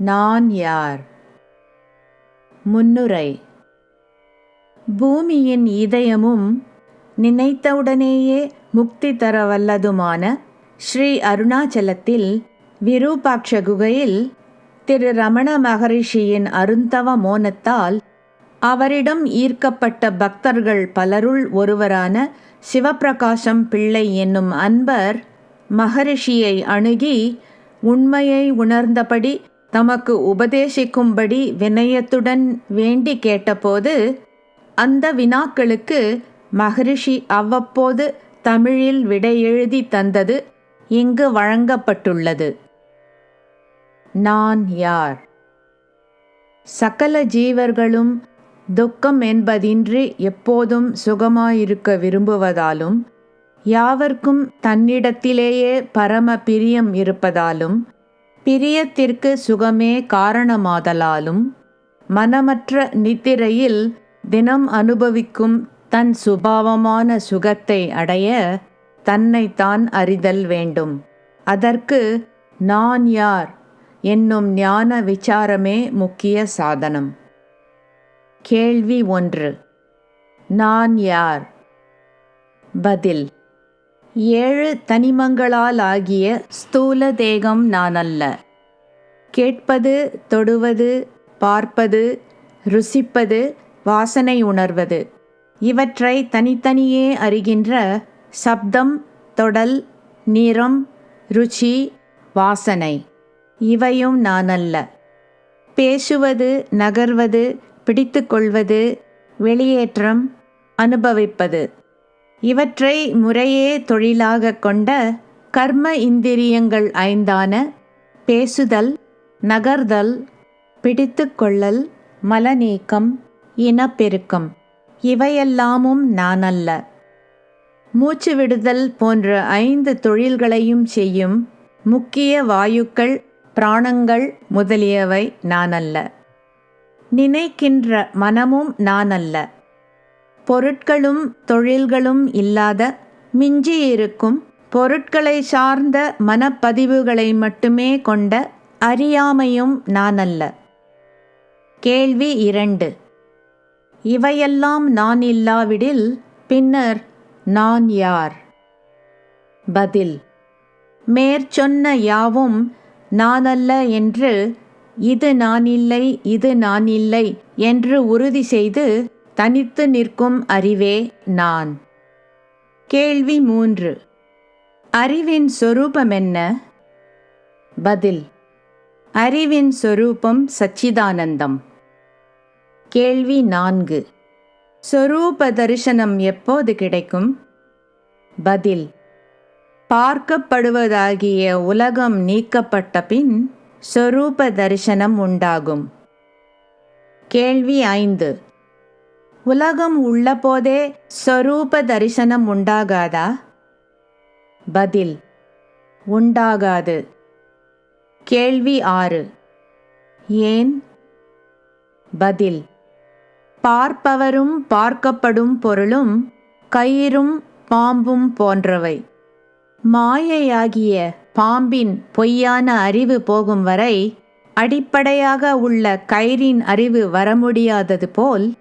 நான் யார்? முன்னுரை. பூமியின் இதயமும் நினைத்தவுடனேயே முக்தி தர வல்லதுமான ஸ்ரீ அருணாச்சலத்தில் விரூபாட்ச குகையில் திரு ரமண மகரிஷியின் அருந்தவ மோனத்தால் அவரிடம் ஈர்க்கப்பட்ட பக்தர்கள் பலருள் ஒருவரான சிவப்பிரகாசம் பிள்ளை என்னும் அன்பர் மகரிஷியை அணுகி உண்மையை உணர்ந்தபடி தமக்கு உபதேசிக்கும்படி வினயத்துடன் வேண்டி கேட்டபோது அந்த வினாக்களுக்கு மகரிஷி அவ்வப்போது தமிழில் விடையெழுதி தந்தது இங்கு வழங்கப்பட்டுள்ளது. நான் யார்? சகல ஜீவர்களும் துக்கம் என்பதின்றி எப்போதும் சுகமாயிருக்க விரும்புவதாலும் யாவர்க்கும் தன்னிடத்திலேயே பரம பிரியம் இருப்பதாலும் பிரியத்திற்கு சுகமே காரணமாதலாலும் மனமற்ற நித்திரையில் தினம் அனுபவிக்கும் தன் சுபாவமான சுகத்தை அடைய தன்னைத்தான் அறிதல் வேண்டும். அதற்கு நான் யார் என்னும் ஞான விசாரமே முக்கிய சாதனம். கேள்வி ஒன்று. நான் யார்? பதில். ஏழு தனிமங்களால் ஆகிய ஸ்தூல தேகம் நான் அல்ல கேட்பது தொடுவது பார்ப்பது ருசிப்பது வாசனை உணர்வது. இவற்றை தனித்தனியே அறிகின்ற சப்தம் தொடல் நிறம் ருச்சி வாசனை. இவையும் நான் அல்ல பேசுவது நகர்வது பிடித்து கொள்வது வெளியேற்றம் அனுபவிப்பது. இவற்றை முறையே தொழிலாக கொண்ட கர்ம இந்திரியங்கள் ஐந்தான பேசுதல் நகர்தல் பிடித்து கொள்ளல் மலநீக்கம் இனப்பெருக்கம். இவையெல்லாமும் நானல்ல. மூச்சு விடுதல் போன்ற ஐந்து தொழில்களையும் செய்யும் முக்கிய வாயுக்கள் பிராணங்கள் முதலியவை நானல்ல. நினைக்கின்ற மனமும் நானல்ல. அல்ல பொருட்களும் தொழில்களும் இல்லாத மிஞ்சியிருக்கும் பொருட்களை சார்ந்த மனப்பதிவுகளை மட்டுமே கொண்ட அறியாமையும் நான் அல்ல கேள்வி இரண்டு. இவையெல்லாம் நான் இல்லாவிடில் பின்னர் நான் யார்? பதில். மேற்சொன்ன யாவும் நான் அல்ல என்று இது நான் இல்லை இது நான் இல்லை என்று உறுதி செய்து தனித்து நிற்கும் அறிவே நான். கேள்வி மூன்று. அறிவின் சொரூபம் என்ன பதில். அறிவின் சொரூபம் சச்சிதானந்தம். கேள்வி நான்கு. சொரூப தரிசனம் எப்போது கிடைக்கும்? பதில். பார்க்கப்படுவதாகிய உலகம் நீக்கப்பட்ட பின் சொரூப தரிசனம் உண்டாகும். கேள்வி ஐந்து. உலகம் உள்ளபோதே ஸ்வரூப தரிசனம் உண்டாகாதா? பதில் உண்டாகாது. கேள்வி ஆறு. ஏன்? பதில் பார்ப்பவரும் பார்க்கப்படும் பொருளும் கயிறும் பாம்பும் போன்றவை. மாயையாகிய பாம்பின் பொய்யான அறிவு போகும் வரை அடிப்படையாக உள்ள கயிறின் அறிவு வர முடியாதது போல்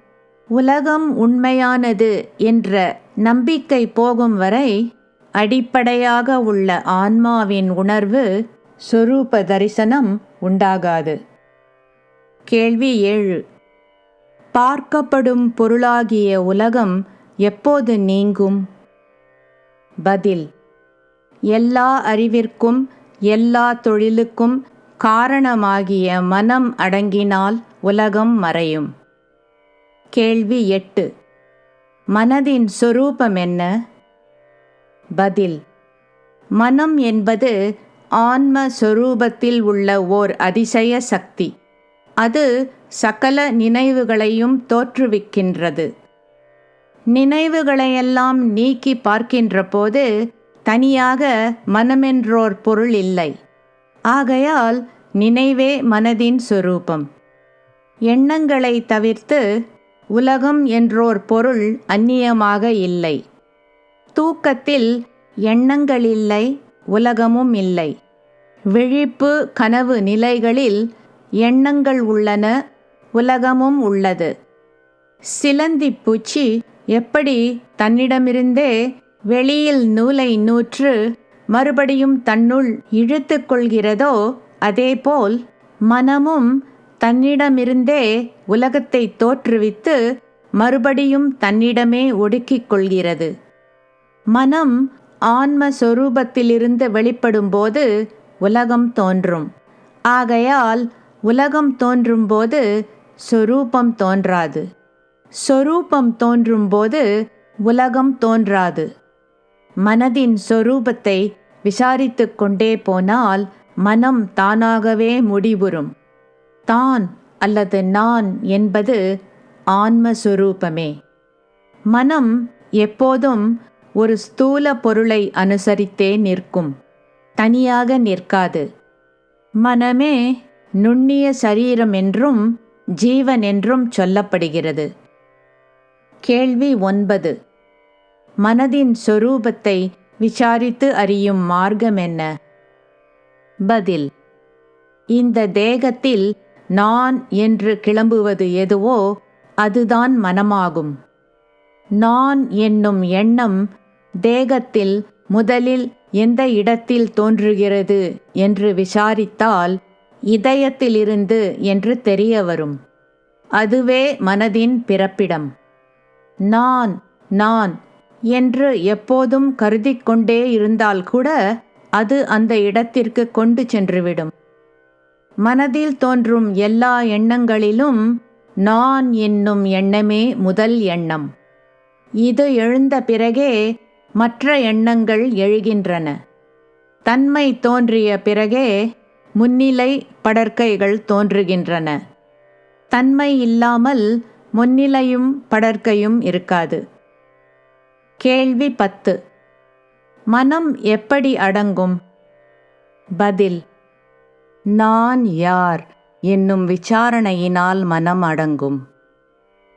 உலகம் உண்மையானது என்ற நம்பிக்கை போகும் வரை அடிப்படையாக உள்ள ஆன்மாவின் உணர்வு சொரூப தரிசனம் உண்டாகாது. கேள்வி ஏழு. பார்க்கப்படும் பொருளாகிய உலகம் எப்போது நீங்கும்? பதில். எல்லா அறிவிற்கும் எல்லா தொழிலுக்கும் காரணமாகிய மனம் அடங்கினால் உலகம் மறையும். கேள்வி எட்டு. மனதின் சொரூபம் என்ன? பதில். மனம் என்பது ஆன்ம சொரூபத்தில் உள்ள ஓர் அதிசய சக்தி. அது சகல நினைவுகளையும் தோற்றுவிக்கின்றது. நினைவுகளையெல்லாம் நீக்கி பார்க்கின்ற போது தனியாக மனமென்றோர் பொருள் இல்லை. ஆகையால் நினைவே மனதின் சொரூபம். எண்ணங்களை தவிர்த்து உலகம் என்றோர் பொருள் அந்நியமாக இல்லை. தூக்கத்தில் எண்ணங்கள் இல்லை உலகமும் இல்லை. விழிப்பு கனவு நிலைகளில் எண்ணங்கள் உள்ளன உலகமும் உள்ளது. சிலந்தி பூச்சி எப்படி தன்னிடமிருந்தே வெளியில் நூலை நூற்று மறுபடியும் தன்னுள் இழுத்து கொள்கிறதோ அதேபோல் மனமும் தன்னிடமிருந்தே உலகத்தை தோற்றுவித்து மறுபடியும் தன்னிடமே ஒடுக்கிக் கொள்கிறது. மனம் ஆன்ம சொரூபத்திலிருந்து வெளிப்படும்போது உலகம் தோன்றும். ஆகையால் உலகம் தோன்றும்போது சொரூபம் தோன்றாது. சொரூபம் தோன்றும்போது உலகம் தோன்றாது. மனதின் சொரூபத்தை விசாரித்து கொண்டே போனால் மனம் தானாகவே முடிவுறும். தான் அல்லது நான் என்பது ஆன்மஸ்வரூபமே. மனம் எப்போதும் ஒரு ஸ்தூல பொருளை அனுசரித்தே நிற்கும். தனியாக நிற்காது. மனமே நுண்ணிய சரீரம் என்றும் ஜீவன் என்றும் சொல்லப்படுகிறது. கேள்வி ஒன்பது. மனதின் சொரூபத்தை விசாரித்து அறியும் மார்க்கம் என்ன? பதில். இந்த தேகத்தில் நான் என்று கிளம்புவது எதுவோ அதுதான் மனமாகும். நான் என்னும் எண்ணம் தேகத்தில் முதலில் எந்த இடத்தில் தோன்றுகிறது என்று விசாரித்தால் இதயத்திலிருந்து என்று தெரிய வரும். அதுவே மனதின் பிறப்பிடம். நான் நான் என்று எப்போதும் கருதிக்கொண்டே இருந்தால் கூட அது அந்த இடத்திற்கு கொண்டு சென்றுவிடும். மனதில் தோன்றும் எல்லா எண்ணங்களிலும் நான் என்னும் எண்ணமே முதல் எண்ணம். இது எழுந்த பிறகே மற்ற எண்ணங்கள் எழுகின்றன. தன்மை தோன்றிய பிறகே முன்னிலை படற்கைகள் தோன்றுகின்றன. தன்மை இல்லாமல் முன்னிலையும் படற்கையும் இருக்காது. கேள்வி பத்து. மனம் எப்படி அடங்கும்? பதில். நான் யார் என்னும் விசாரணையினால் மனம் அடங்கும்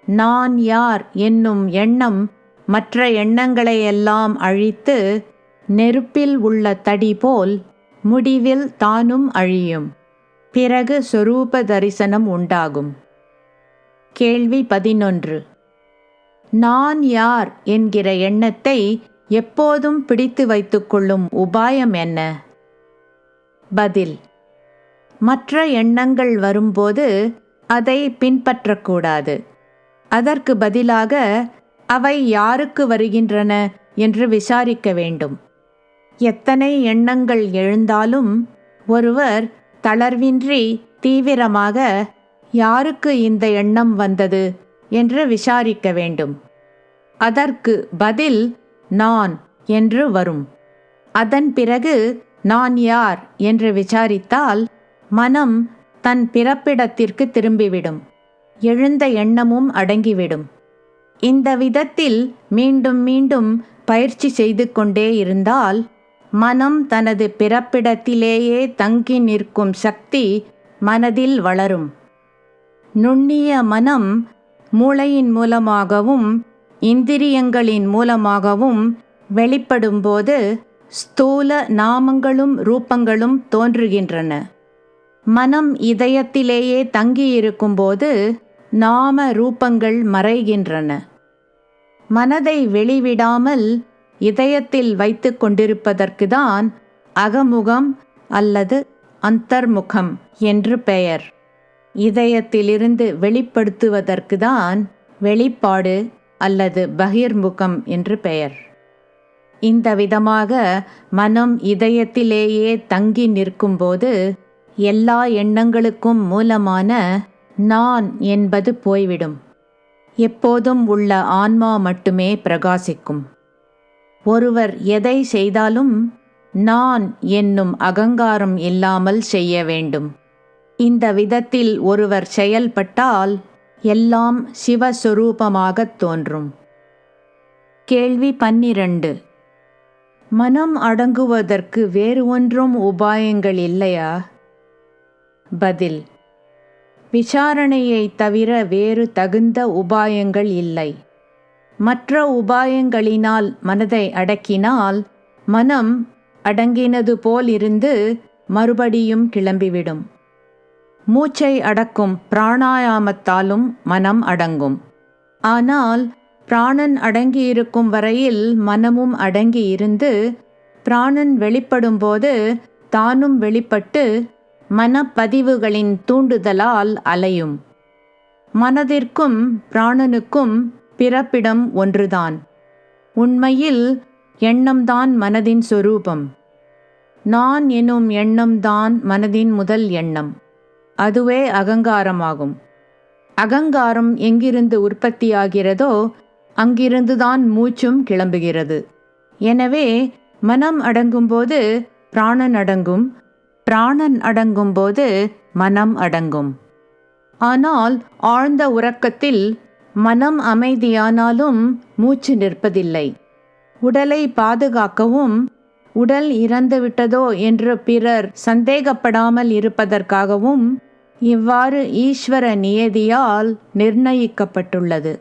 நான் யார் என்னும் எண்ணம் மற்ற எண்ணங்களையெல்லாம் அழித்து நெருப்பில் உள்ள தடி போல் முடிவில் தானும் அழியும். பிறகு சொரூப தரிசனம் உண்டாகும். கேள்வி பதினொன்று. நான் யார் என்கிற எண்ணத்தை எப்போதும் பிடித்து வைத்துக்கொள்ளும் உபாயம் என்ன? பதில். மற்ற எண்ணங்கள் வரும்போது அதை பின்பற்றக்கூடாது. அதற்கு பதிலாக அவை யாருக்கு வருகின்றன என்று விசாரிக்க வேண்டும். எத்தனை எண்ணங்கள் எழுந்தாலும் ஒருவர் தளர்வின்றி தீவிரமாக யாருக்கு இந்த எண்ணம் வந்தது? என்று விசாரிக்க வேண்டும். அதற்கு பதில் நான் என்று வரும். அதன் பிறகு நான் யார்? என்று விசாரித்தால் மனம் தன் பிறப்பிடத்திற்கு திரும்பிவிடும். எழுந்த எண்ணமும் அடங்கிவிடும். இந்த விதத்தில் மீண்டும் மீண்டும் பயிற்சி செய்து கொண்டே இருந்தால் மனம் தனது பிறப்பிடத்திலேயே தங்கி நிற்கும் சக்தி மனதில் வளரும். நுண்ணிய மனம் மூளையின் மூலமாகவும் இந்திரியங்களின் மூலமாகவும் வெளிப்படும்போது ஸ்தூல நாமங்களும் ரூபங்களும் தோன்றுகின்றன. மனம் இதயத்திலேயே தங்கியிருக்கும்போது நாம ரூபங்கள் மறைகின்றன. மனதை வெளிவிடாமல் இதயத்தில் வைத்து கொண்டிருப்பதற்கு தான் அகமுகம் அல்லது அந்தர்முகம் என்று பெயர். இதயத்திலிருந்து வெளிப்படுத்துவதற்கு தான் வெளிப்பாடு அல்லது பகிர்முகம் என்று பெயர். இந்த விதமாக மனம் இதயத்திலேயே தங்கி நிற்கும்போது எல்லா எண்ணங்களுக்கும் மூலமான நான் என்பது போய்விடும். எப்போதும் உள்ள ஆன்மா மட்டுமே பிரகாசிக்கும். ஒருவர் எதை செய்தாலும் நான் என்னும் அகங்காரம் இல்லாமல் செய்ய வேண்டும். இந்த விதத்தில் ஒருவர் செயல்பட்டால் எல்லாம் சிவஸ்வரூபமாகத் தோன்றும். கேள்வி பன்னிரண்டு. மனம் அடங்குவதற்கு வேறு ஒன்றும் உபாயங்கள் இல்லையா? பதில். விசாரணையை தவிர வேறு தகுந்த உபாயங்கள் இல்லை. மற்ற உபாயங்களினால் மனதை அடக்கினால் மனம் அடங்கினது போல் இருந்து மறுபடியும் கிளம்பிவிடும். மூச்சை அடக்கும் பிராணாயாமத்தாலும் மனம் அடங்கும். ஆனால் பிராணன் அடங்கியிருக்கும் வரையில் மனமும் அடங்கி இருந்து பிராணன் வெளிப்படும்போது தானும் வெளிப்பட்டு மனப்பதிவுகளின் தூண்டுதலால் அலையும். மனதிற்கும் பிராணனுக்கும் பிறப்பிடம் ஒன்றுதான். உண்மையில் எண்ணம்தான் மனதின் சொரூபம். நான் எனும் எண்ணம்தான் மனதின் முதல் எண்ணம். அதுவே அகங்காரமாகும். அகங்காரம் எங்கிருந்து உற்பத்தியாகிறதோ அங்கிருந்துதான் மூச்சும் கிளம்புகிறது. எனவே மனம் அடங்கும்போது பிராணன் அடங்கும் பிராணன் அடங்கும்போது மனம் அடங்கும். ஆனால் ஆழ்ந்த உறக்கத்தில் மனம் அமைதியானாலும் மூச்சு நிற்பதில்லை. உடலை பாதுகாக்கவும் உடல் இறந்துவிட்டதோ என்று பிறர் சந்தேகப்படாமல் இருப்பதற்காகவும் இவ்வாறு ஈஸ்வர நியதியால் நிர்ணயிக்கப்பட்டுள்ளது.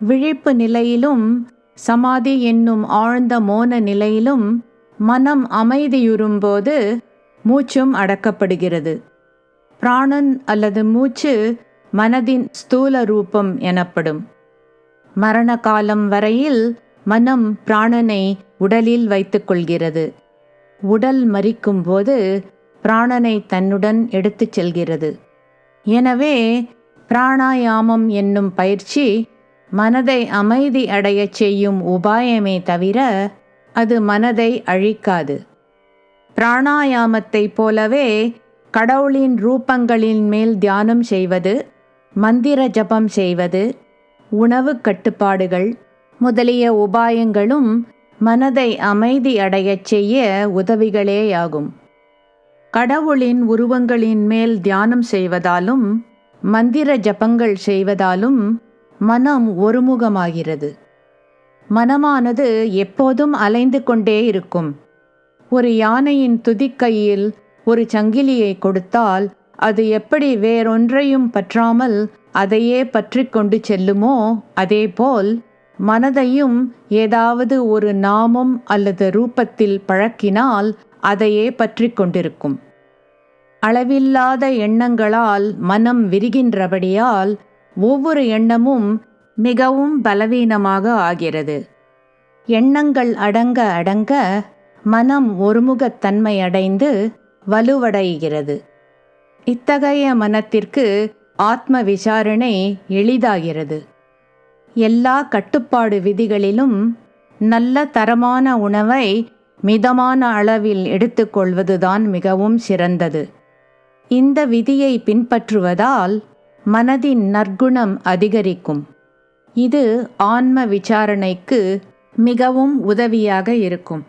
விழிப்பு நிலையிலும் சமாதி என்னும் ஆழ்ந்த மோன நிலையிலும் மனம் அமைதியுறும்போது மூச்சும் அடக்கப்படுகிறது. பிராணன் அல்லது மூச்சு மனதின் ஸ்தூல ரூபம் எனப்படும். மரண காலம் வரையில் மனம் பிராணனை உடலில் வைத்துக்கொள்கிறது உடல் மறிக்கும்போது பிராணனை தன்னுடன் எடுத்துச் செல்கிறது. எனவே பிராணாயாமம் என்னும் பயிற்சி மனதை அமைதி அடையச் செய்யும் உபாயமே தவிர அது மனதை அழிக்காது. பிராணாயாமத்தைப் போலவே கடவுளின் ரூபங்களின் மேல் தியானம் செய்வது மந்திர ஜபம் செய்வது உணவு கட்டுப்பாடுகள் முதலிய உபாயங்களும் மனதை அமைதி அடையச் செய்ய உதவிகளேயாகும். கடவுளின் உருவங்களின் மேல் தியானம் செய்வதாலும் மந்திர ஜபங்கள் செய்வதாலும் மனம் ஒருமுகமாகிறது. மனமானது எப்போதும் அலைந்து கொண்டே இருக்கும். ஒரு யானையின் துதிக்கையில் ஒரு சங்கிலியை கொடுத்தால் அது எப்படி வேறொன்றையும் பற்றாமல் அதையே பற்றி கொண்டு செல்லுமோ அதேபோல் மனதையும் ஏதாவது ஒரு நாமம் அல்லது ரூபத்தில் பழக்கினால் அதையே பற்றி கொண்டிருக்கும். அளவில்லாத எண்ணங்களால் மனம் விரிகின்றபடியால் ஒவ்வொரு எண்ணமும் மிகவும் பலவீனமாக ஆகிறது. எண்ணங்கள் அடங்க அடங்க மனம் ஒருமுகத்தன்மை அடைந்து வலுவடைகிறது. இத்தகைய மனத்திற்கு ஆத்ம விசாரணை எளிதாகிறது. எல்லா கட்டுப்பாடு விதிகளிலும் நல்ல தரமான உணவை மிதமான அளவில் எடுத்துக்கொள்வதுதான் மிகவும் சிறந்தது. இந்த விதியை பின்பற்றுவதால் மனதின் நற்குணம் அதிகரிக்கும். இது ஆன்ம விசாரணைக்கு மிகவும் உதவியாக இருக்கும்.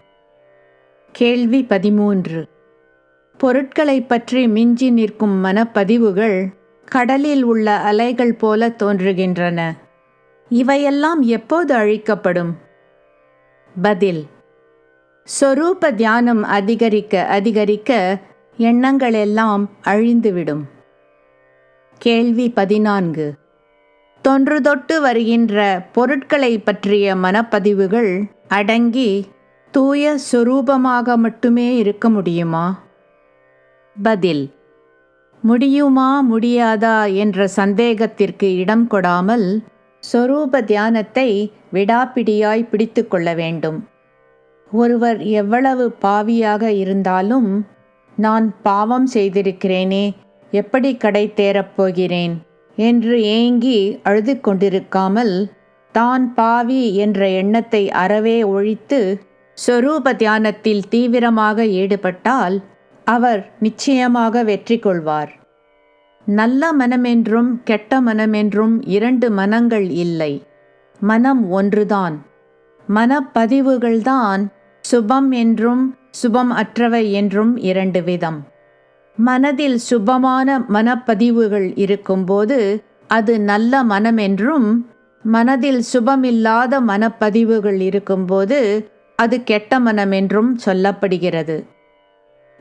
கேள்வி பதிமூன்று. பொருட்களை பற்றி மிஞ்சி நிற்கும் மனப்பதிவுகள் கடலில் உள்ள அலைகள் போல தோன்றுகின்றன. இவையெல்லாம் எப்போது அழிக்கப்படும்? பதில். சொரூப தியானம் அதிகரிக்க அதிகரிக்க எண்ணங்கள் எல்லாம் அழிந்துவிடும். கேள்வி பதினான்கு. தொன்று தொட்டு வருகின்ற பொருட்களை பற்றிய மனப்பதிவுகள் அடங்கி தூய சொரூபமாக மட்டுமே இருக்க முடியுமா? பதில் முடியுமா முடியாதா? என்ற சந்தேகத்திற்கு இடம் கொடாமல் சொரூப தியானத்தை விடாப்பிடியாய் பிடித்து கொள்ள வேண்டும். ஒருவர் எவ்வளவு பாவியாக இருந்தாலும் நான் பாவம் செய்திருக்கிறேனே எப்படி கடை தேரப்போகிறேன் என்று ஏங்கி அழுது கொண்டிருக்காமல் தான் பாவி என்ற எண்ணத்தை அறவே ஒழித்து சொரூப தியானத்தில் தீவிரமாக ஈடுபட்டால் அவர் நிச்சயமாக வெற்றி கொள்வார். நல்ல மனமென்றும் கெட்ட மனமென்றும் இரண்டு மனங்கள் இல்லை. மனம் ஒன்றுதான். மனப்பதிவுகள்தான் சுபம் என்றும் சுபம் அற்றவை என்றும் இரண்டு விதம். மனதில் சுபமான மனப்பதிவுகள் இருக்கும்போது அது நல்ல மனம் என்றும் மனதில் சுபமில்லாத மனப்பதிவுகள் இருக்கும்போது அது கெட்ட மனம் என்றும் சொல்லப்படுகிறது.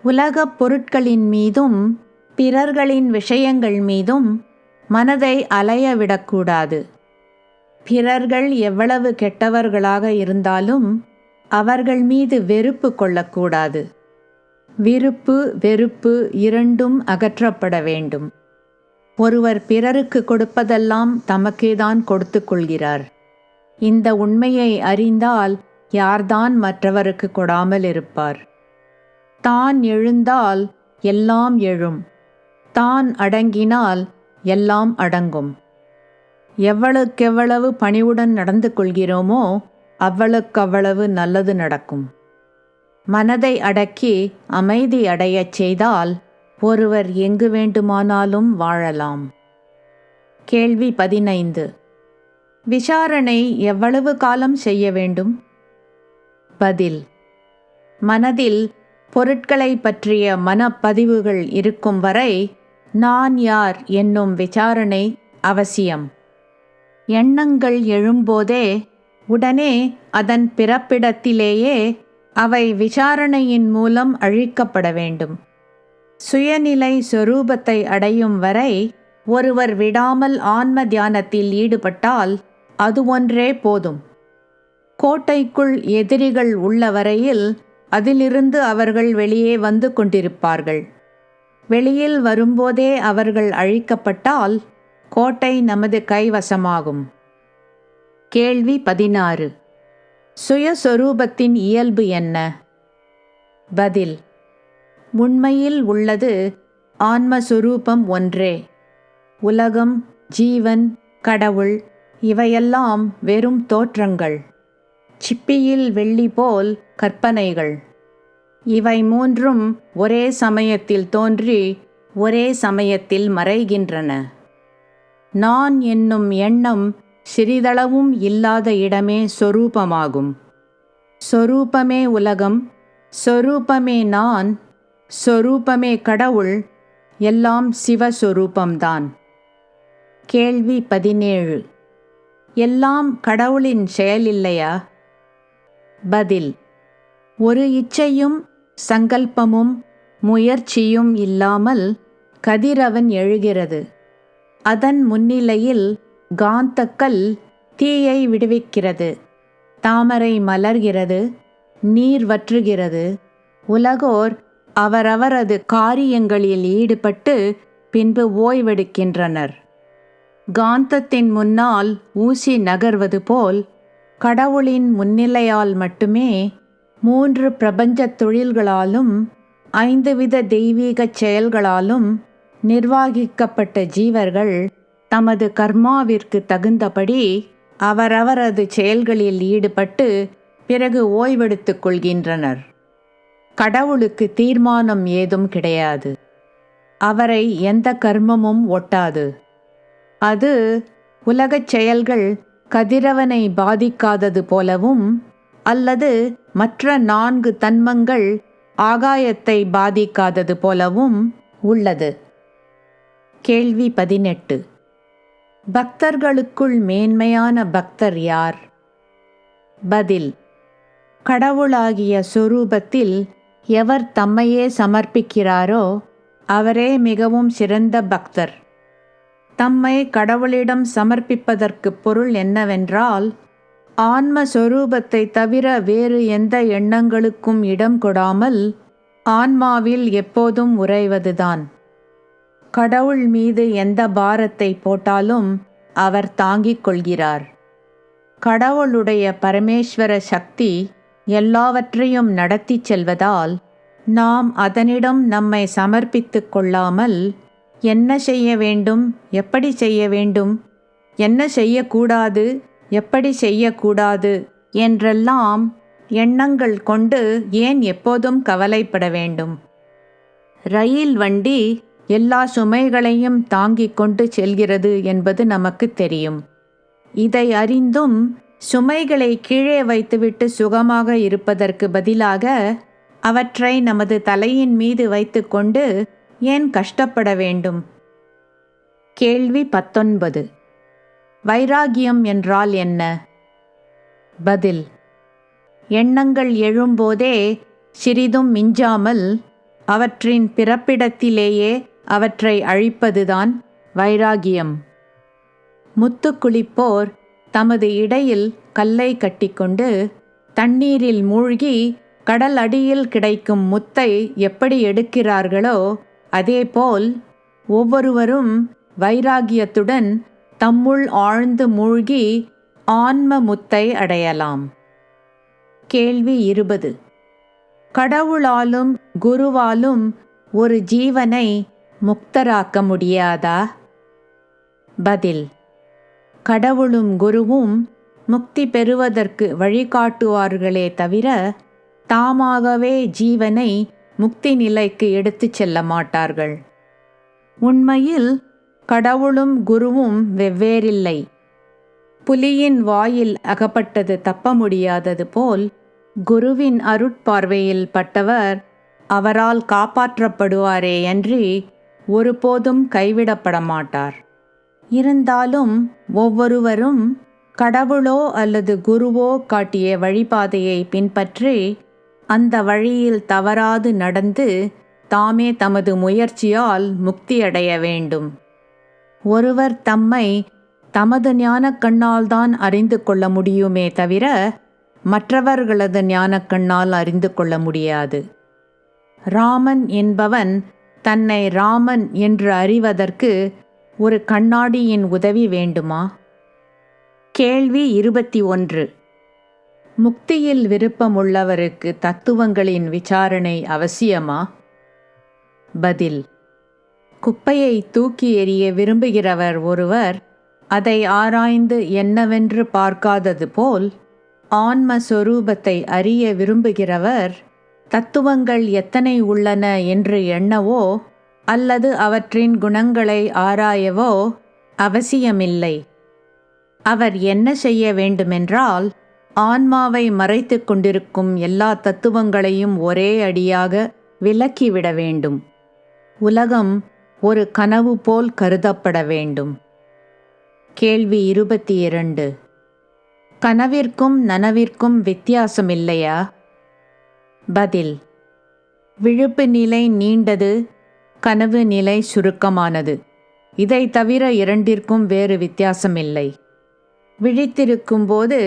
உலகப் பொருட்களின் மீதும் பிறர்களின் விஷயங்கள் மீதும் மனதை அலைய விடக்கூடாது. பிறர்கள் எவ்வளவு கெட்டவர்களாக இருந்தாலும் அவர்கள் மீது வெறுப்பு கொள்ளக்கூடாது. விருப்பு வெறுப்பு இரண்டும் அகற்றப்பட வேண்டும். ஒருவர் பிறருக்கு கொடுப்பதெல்லாம் தமக்கேதான் கொடுத்து கொள்கிறார். இந்த உண்மையை அறிந்தால் யார்தான் மற்றவருக்கு கொடாமல் இருப்பார்? தான் எழுந்தால் எல்லாம் எழும். தான் அடங்கினால் எல்லாம் அடங்கும். எவ்வளவுக்கெவ்வளவு பணிவுடன் நடந்து கொள்கிறோமோ அவ்வளவுக்கவ்வளவு நல்லது நடக்கும். மனதை அடக்கி அமைதி அடையச் செய்தால் ஒருவர் எங்கு வேண்டுமானாலும் வாழலாம். கேள்வி பதினைந்து. விசாரணை எவ்வளவு காலம் செய்ய வேண்டும்? பதில். மனதில் பொருட்களை பற்றிய மனப்பதிவுகள் இருக்கும் வரை நான் யார் என்னும் விசாரணை அவசியம். எண்ணங்கள் எழும்போதே உடனே அதன் பிறப்பிடத்திலேயே அவை விசாரணையின் மூலம் அழிக்கப்பட வேண்டும். சுயநிலை சொரூபத்தை அடையும் வரை ஒருவர் விடாமல் ஆன்ம தியானத்தில் ஈடுபட்டால் அது ஒன்றே போதும். கோட்டைக்குள் எதிரிகள் உள்ள வரையில் அதிலிருந்து அவர்கள் வெளியே வந்து கொண்டிருப்பார்கள். வெளியில் வரும்போதே அவர்கள் அழிக்கப்பட்டால் கோட்டை நமது கைவசமாகும். கேள்வி பதினாறு. சுயஸ்வரூபத்தின் இயல்பு என்ன? பதில். உண்மையில் உள்ளது ஆன்மஸ்வரூபம் ஒன்றே. உலகம் ஜீவன் கடவுள் இவையெல்லாம் வெறும் தோற்றங்கள். சிப்பியில் வெள்ளி போல் கற்பனைகள். இவை மூன்றும் ஒரே சமயத்தில் தோன்றி ஒரே சமயத்தில் மறைகின்றன. நான் என்னும் எண்ணம் சிறிதளவும் இல்லாத இடமே சொரூபமாகும். சொரூபமே உலகம் சொரூபமே நான் சொரூபமே கடவுள் எல்லாம் சிவஸ்வரூபம்தான். கேள்வி பதினேழு. எல்லாம் கடவுளின் செயலில்லையா? பதில். ஒரு இச்சையும் சங்கல்பமும் முயற்சியும் இல்லாமல் கதிரவன் எழுகிறது. அதன் முன்னிலையில் காந்தக்கல் தீயை விடுவிக்கிறது. தாமரை மலர்கிறது நீர் வற்றுகிறது. உலகோர் அவரவரது காரியங்களில் ஈடுபட்டு பின்பு ஓய்வெடுக்கின்றனர். காந்தத்தின் முன்னால் ஊசி நகர்வது போல் கடவுளின் முன்னிலையால் மட்டுமே மூன்று பிரபஞ்சத் தொழில்களாலும் ஐந்து வித தெய்வீகச் செயல்களாலும் நிர்வாகிக்கப்பட்ட ஜீவர்கள் தமது கர்மாவிற்கு தகுந்தபடி அவரவரது செயல்களில் ஈடுபட்டு பிறகு ஓய்வெடுத்துக் கொள்கின்றனர். கடவுளுக்கு தீர்மானம் ஏதும் கிடையாது. அவரை எந்த கர்மமும் ஒட்டாது. அது உலகச் செயல்கள் கதிரவனை பாதிக்காதது போலவும் அல்லது மற்ற நான்கு தன்மங்கள் ஆகாயத்தை பாதிக்காதது போலவும் உள்ளது. கேள்வி பதினெட்டு. பக்தர்களுக்குள் மேன்மையான பக்தர் யார்? பதில். கடவுளாகிய சொரூபத்தில் எவர் தம்மையே சமர்ப்பிக்கிறாரோ அவரே மிகவும் சிறந்த பக்தர். தம்மை கடவுளிடம் சமர்ப்பிப்பதற்கு பொருள் என்னவென்றால் ஆன்ம தவிர வேறு எந்த எண்ணங்களுக்கும் இடம் கொடாமல் ஆன்மாவில் எப்போதும் உறைவதுதான். கடவுள் மீது எந்த பாரத்தை போட்டாலும் அவர் தாங்கிக் கொள்கிறார். கடவுளுடைய பரமேஸ்வர சக்தி எல்லாவற்றையும் நடத்தி செல்வதால் நாம் அதனிடம் நம்மை சமர்ப்பித்து கொள்ளாமல் என்ன செய்ய வேண்டும்? எப்படி செய்ய வேண்டும்? என்ன செய்யக்கூடாது? எப்படி செய்யக்கூடாது? என்றெல்லாம் எண்ணங்கள் கொண்டு ஏன் எப்போதும் கவலைப்பட வேண்டும்? ரயில் வண்டி எல்லா சுமைகளையும் தாங்கிக் கொண்டு செல்கிறது என்பது நமக்கு தெரியும். இதை அறிந்தும் சுமைகளை கீழே வைத்துவிட்டு சுகமாக இருப்பதற்கு பதிலாக அவற்றை நமது தலையின் மீது வைத்துக்கொண்டு ஏன் கஷ்டப்பட வேண்டும்? கேள்வி பத்தொன்பது. வைராகியம் என்றால் என்ன? பதில். எண்ணங்கள் எழும்போதே சிறிதும் மிஞ்சாமல் அவற்றின் பிறப்பிடத்திலேயே அவற்றை அழிப்பதுதான் வைராகியம். முத்துக்குளிப்போர் தமது இடையில் கல்லை கட்டிக்கொண்டு தண்ணீரில் மூழ்கி கடல் அடியில் கிடைக்கும் முத்தை எப்படி எடுக்கிறார்களோ அதேபோல் ஒவ்வொருவரும் வைராகியத்துடன் தம்முள் ஆழ்ந்து மூழ்கி ஆன்ம முத்தை அடையலாம். கேள்வி இருபது. கடவுளாலும் குருவாலும் ஒரு ஜீவனை முக்தராக்க முடியாதா? பதில். கடவுளும் குருவும் முக்தி பெறுவதற்கு வழிகாட்டுவார்களே தவிர தாமாகவே ஜீவனை முக்தி நிலைக்கு எடுத்துச் செல்ல மாட்டார்கள். உண்மையில் கடவுளும் குருவும் வெவ்வேறில்லை. புலியின் வாயில் அகப்பட்டது தப்ப முடியாதது போல் குருவின் அருட்பார்வையில் பட்டவர் அவரால் காப்பாற்றப்படுவாரே அன்றி ஒருபோதும் கைவிடப்பட மாட்டார் இருந்தாலும் ஒவ்வொருவரும் கடவுளோ அல்லது குருவோ காட்டிய வழிபாதையை பின்பற்றி அந்த வழியில் தவறாது நடந்து தாமே தமது முயற்சியால் முக்தியடைய வேண்டும். ஒருவர் தம்மை தமது ஞானக்கண்ணால்தான் அறிந்து கொள்ள முடியுமே தவிர மற்றவர்களது ஞானக்கண்ணால் அறிந்து கொள்ள முடியாது. ராமன் என்பவன் தன்னை ராமன் என்று அறிவதற்கு ஒரு கண்ணாடியின் உதவி வேண்டுமா? கேள்வி இருபத்தி ஒன்று. முக்தியில் விருப்பமுள்ளவருக்கு தத்துவங்களின் விசாரணை அவசியமா? பதில். குப்பையை தூக்கி எறிய விரும்புகிறவர் ஒருவர் அதை ஆராய்ந்து என்னவென்று பார்க்காதது போல் ஆன்ம சொரூபத்தை அறிய விரும்புகிறவர் தத்துவங்கள் எத்தனை உள்ளன என்று எண்ணவோ அல்லது அவற்றின் குணங்களை ஆராயவோ அவசியமில்லை. அவர் என்ன செய்ய வேண்டுமென்றால் ஆன்மாவை மறைத்து கொண்டிருக்கும் எல்லா தத்துவங்களையும் ஒரே அடியாக விலக்கிவிட வேண்டும். உலகம் ஒரு கனவு போல் கருதப்பட வேண்டும். கேள்வி இருபத்தி இரண்டு கனவிற்கும் நனவிற்கும் வித்தியாசம் இல்லையா பதில். விழுப்பு நிலை நீண்டது கனவு நிலை சுருக்கமானது. இதை தவிர இரண்டிற்கும் வேறு வித்தியாசமில்லை. விழித்திருக்கும் போது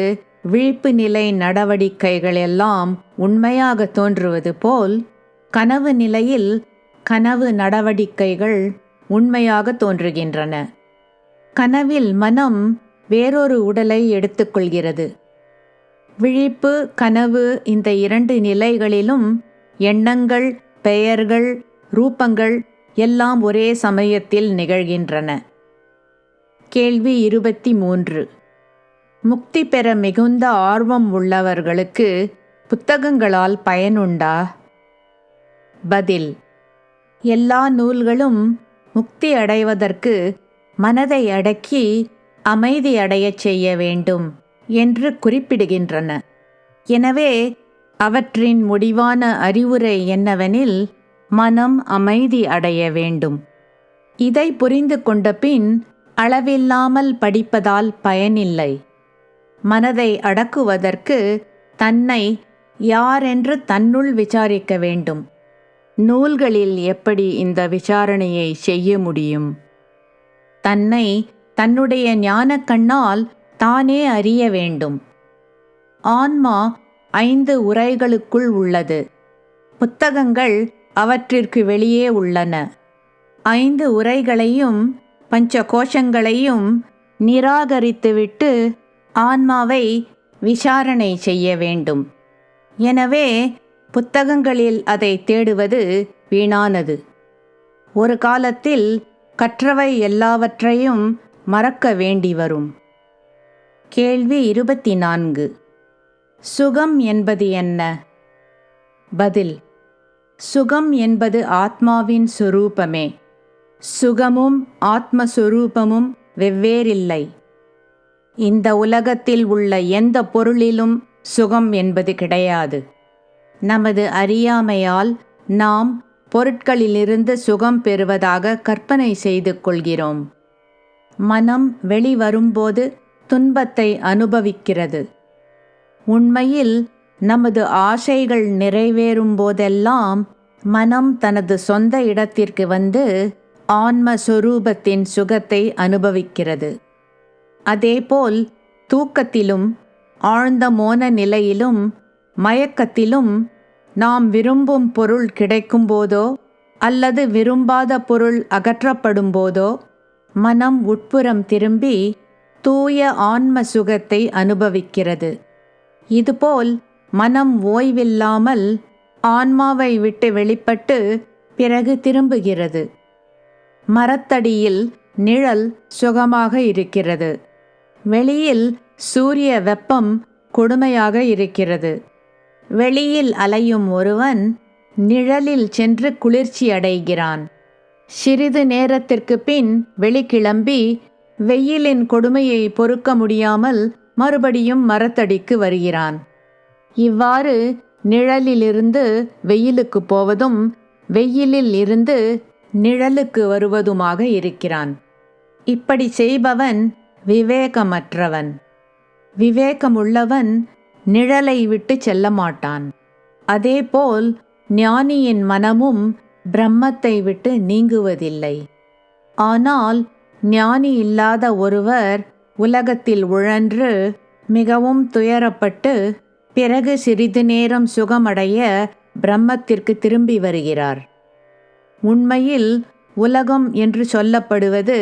விழிப்பு நிலை நடவடிக்கைகள் எல்லாம் உண்மையாக தோன்றுவது போல் கனவு நிலையில் கனவு நடவடிக்கைகள் உண்மையாக தோன்றுகின்றன. கனவில் மனம் வேறொரு உடலை எடுத்துக்கொள்கிறது. விழிப்பு கனவு இந்த இரண்டு நிலைகளிலும் எண்ணங்கள் பெயர்கள் ரூபங்கள் எல்லாம் ஒரே சமயத்தில் நிகழ்கின்றன. கேள்வி இருபத்தி மூன்று. முக்தி பெற மிகுந்த ஆர்வம் உள்ளவர்களுக்கு புத்தகங்களால் பயனுண்டா? பதில். எல்லா நூல்களும் முக்தி அடைவதற்கு மனதை அடக்கி அமைதி அடையச் செய்ய வேண்டும் என்று குறிப்பிடுகின்றன. எனவே அவற்றின் முடிவான அறிவுரை என்னவெனில் மனம் அமைதி அடைய வேண்டும். இதை புரிந்து கொண்ட பின் அளவில்லாமல் படிப்பதால் பயனில்லை. மனதை அடக்குவதற்கு தன்னை யாரென்று தன்னுள் விசாரிக்க வேண்டும்? நூல்களில் எப்படி இந்த விசாரணையை செய்ய முடியும்? தன்னை தன்னுடைய ஞானக்கண்ணால் தானே அறிய வேண்டும். ஆன்மா ஐந்து உரைகளுக்குள் உள்ளது. புத்தகங்கள் அவற்றிற்கு வெளியே உள்ளன. ஐந்து உரைகளையும் பஞ்ச கோஷங்களையும் நிராகரித்துவிட்டு ஆன்மாவை விசாரணை செய்ய வேண்டும். எனவே புத்தகங்களில் அதை தேடுவது வீணானது. ஒரு காலத்தில் கற்றவை எல்லாவற்றையும் மறக்க வேண்டி வரும். கேள்வி இருபத்தி நான்கு சுகம் என்பது என்ன? பதில். சுகம் என்பது ஆத்மாவின் சுரூபமே. சுகமும் ஆத்மஸ்வரூபமும் வெவ்வேறில்லை. இந்த உலகத்தில் உள்ள எந்த பொருளிலும் சுகம் என்பது கிடையாது. நமது அறியாமையால் நாம் பொருட்களிலிருந்து சுகம் பெறுவதாக கற்பனை செய்து கொள்கிறோம். மனம் வெளிவரும்போது துன்பத்தை அனுபவிக்கிறது. உண்மையில் நமது ஆசைகள் நிறைவேறும் போதெல்லாம் மனம் தனது சொந்த இடத்திற்கு வந்து ஆன்மஸ்வரூபத்தின் சுகத்தை அனுபவிக்கிறது. அதேபோல் தூக்கத்திலும் ஆழ்ந்த மோன நிலையிலும் மயக்கத்திலும் நாம் விரும்பும் பொருள் கிடைக்கும்போதோ அல்லது விரும்பாத பொருள் அகற்றப்படும் போதோ மனம் உட்புறம் திரும்பி தூய ஆன்ம சுகத்தை அனுபவிக்கிறது. இதுபோல் மனம் ஓய்வில்லாமல் ஆன்மாவை விட்டு வெளிப்பட்டு பிறகு திரும்புகிறது. மரத்தடியில் நிழல் சுகமாக இருக்கிறது. வெளியில் சூரிய வெப்பம் கொடுமையாக இருக்கிறது. வெளியில் அலையும் ஒருவன் நிழலில் சென்று குளிர்ச்சி அடைகிறான். சிறிது நேரத்திற்கு பின் வெளிக்கிளம்பி வெயிலின் கொடுமையை பொறுக்க முடியாமல் மறுபடியும் மரத்தடிக்கு வருகிறான். இவ்வாறு நிழலிலிருந்து வெயிலுக்கு போவதும் வெயிலில் இருந்து நிழலுக்கு வருவதுமாக இருக்கிறான். இப்படி செய்பவன் விவேகமற்றவன். விவேகமுள்ளவன் நிழலை விட்டு செல்ல மாட்டான் அதேபோல் ஞானியின் மனமும் பிரம்மத்தை விட்டு நீங்குவதில்லை. ஆனால் ஞானி இல்லாத ஒருவர் உலகத்தில் உழன்று மிகவும் துயரப்பட்டு பிறகு சிறிது நேரம் சுகமடைய பிரம்மத்திற்கு திரும்பி வருகிறார். உண்மையில் உலகம் என்று சொல்லப்படுவது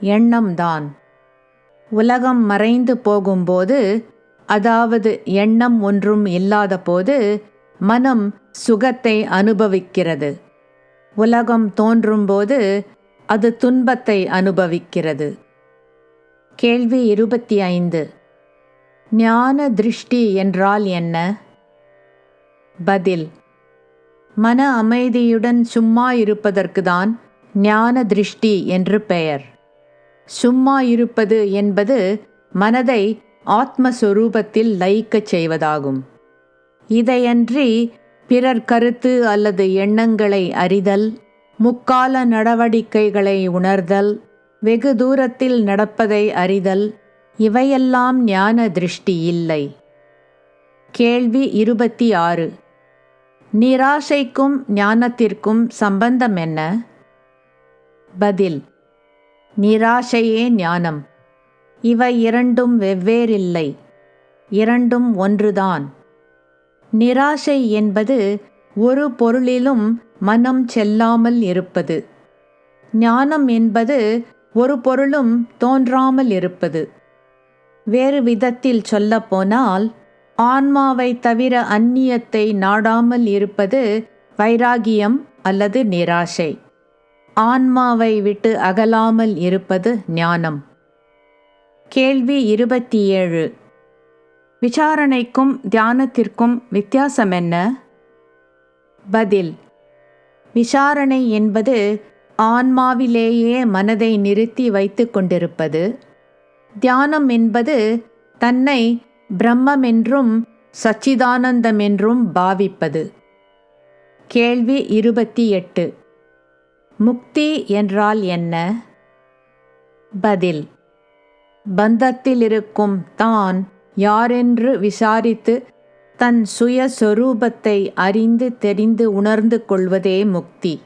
எண்ணம்தான். உலகம் மறைந்து போகும்போது அதாவது எண்ணம் ஒன்றும் இல்லாத போது மனம் சுகத்தை அனுபவிக்கிறது. உலகம் தோன்றும்போது அது துன்பத்தை அனுபவிக்கிறது. கேள்வி இருபத்தி ஐந்து. ஞான திருஷ்டி என்றால் என்ன? பதில். மன அமைதியுடன் சும்மா இருப்பதற்கு தான் ஞான திருஷ்டி என்று பெயர். சும்மா இருப்பது என்பது மனதை ஆத்மஸ்வரூபத்தில் லயிக்கச் செய்வதாகும். இதையன்றி பிறர் கருத்து அல்லது எண்ணங்களை அறிதல் முக்கால நடவடிக்கைகளை உணர்தல் வெகு தூரத்தில் நடப்பதை அறிதல் இவையெல்லாம் ஞான திருஷ்டி இல்லை. கேள்வி இருபத்தி ஆறு நிராசைக்கும் ஞானத்திற்கும் சம்பந்தம் என்ன? பதில். நிராசையே ஞானம். இவை இரண்டும் வெவ்வேறில்லை. இரண்டும் ஒன்றுதான். நிராசை என்பது ஒரு பொருளிலும் மனம் செல்லாமல் இருப்பது. ஞானம் என்பது ஒரு பொருளும் தோன்றாமல் இருப்பது. வேறு விதத்தில் சொல்லப்போனால் ஆன்மாவை தவிர அந்நியத்தை நாடாமல் இருப்பது வைராகியம் அல்லது நிராசை. ஆன்மாவை விட்டு அகலாமல் இருப்பது ஞானம். கேள்வி இருபத்தி ஏழு விசாரணைக்கும் தியானத்திற்கும் வித்தியாசம் என்ன? பதில். விசாரணை என்பது ஆன்மாவிலேயே மனதை நிறுத்தி வைத்து கொண்டிருப்பது. தியானம் என்பது தன்னை பிரம்மமென்றும் சச்சிதானந்தமென்றும் பாவிப்பது. கேள்வி இருபத்தி எட்டு முக்தி என்றால் என்ன? பதில். பந்தத்தில் இருக்கும் தான் யாரென்று விசாரித்து தன் சுயஸ்வரூபத்தை அறிந்து தெரிந்து உணர்ந்து கொள்வதே முக்தி.